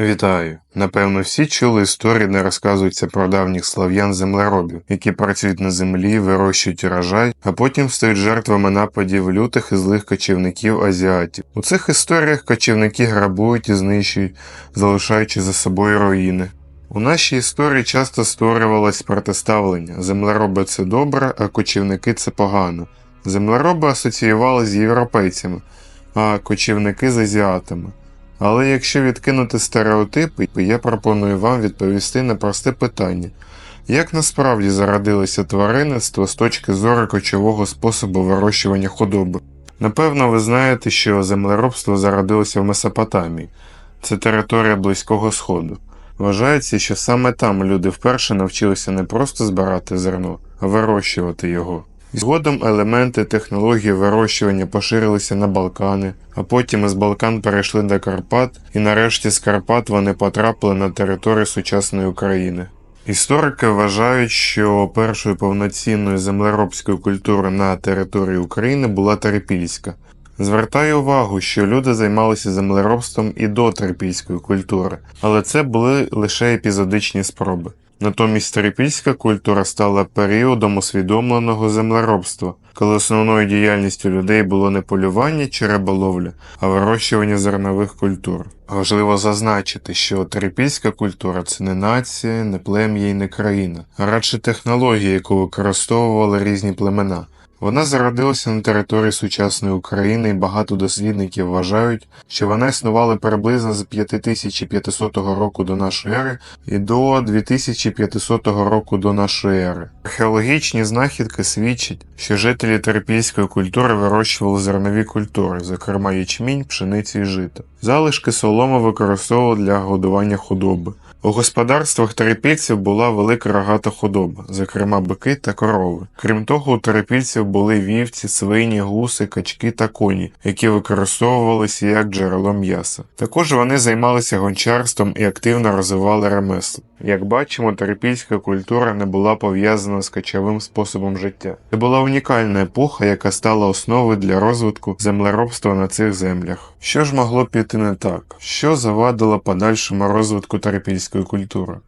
Вітаю! Напевно, всі чули історії, де розказуються про давніх слав'ян землеробів, які працюють на землі, вирощують урожай, а потім стають жертвами нападів лютих і злих кочівників азіатів. У цих історіях кочівники грабують і знищують, залишаючи за собою руїни. У нашій історії часто створювалось протиставлення: землероби це добре, а кочівники це погано. Землероби асоціювали з європейцями, а кочівники з азіатами. Але якщо відкинути стереотипи, я пропоную вам відповісти на просте питання: як насправді зародилося тваринництво з точки зору кочового способу вирощування худоби? Напевно, ви знаєте, що землеробство зародилося в Месопотамії, це територія Близького Сходу. Вважається, що саме там люди вперше навчилися не просто збирати зерно, а вирощувати його. Згодом елементи технології вирощування поширилися на Балкани, а потім із Балкан перейшли до Карпат, і нарешті з Карпат вони потрапили на територію сучасної України. Історики вважають, що першою повноцінною землеробською культурою на території України була Терпільська. Звертаю увагу, що люди займалися землеробством і до терпільської культури, але це були лише епізодичні спроби. Натомість терпільська культура стала періодом усвідомленого землеробства, коли основною діяльністю людей було не полювання чи риболовля, а вирощування зернових культур. Важливо зазначити, що терпільська культура це не нація, не плем'я і не країна, а радше технологія, яку використовували різні племена. Вона зародилася на території сучасної України і багато дослідників вважають, що вона існувала приблизно з 5500 року до нашої ери і до 2500 року до нашої ери. Археологічні знахідки свідчать, що жителі терпільської культури вирощували зернові культури, зокрема ячмінь, пшеницю і жито. Залишки соломи використовували для годування худоби. У господарствах терепільців була велика рогата худоба, зокрема бики та корови. Крім того, у терепільців були вівці, свині, гуси, качки та коні, які використовувалися як джерело м'яса. Також вони займалися гончарством і активно розвивали ремесло. Як бачимо, терпільська культура не була пов'язана з кочовим способом життя. Це була унікальна епоха, яка стала основою для розвитку землеробства на цих землях. Що ж могло піти не так? Що завадило подальшому розвитку терпільської культури?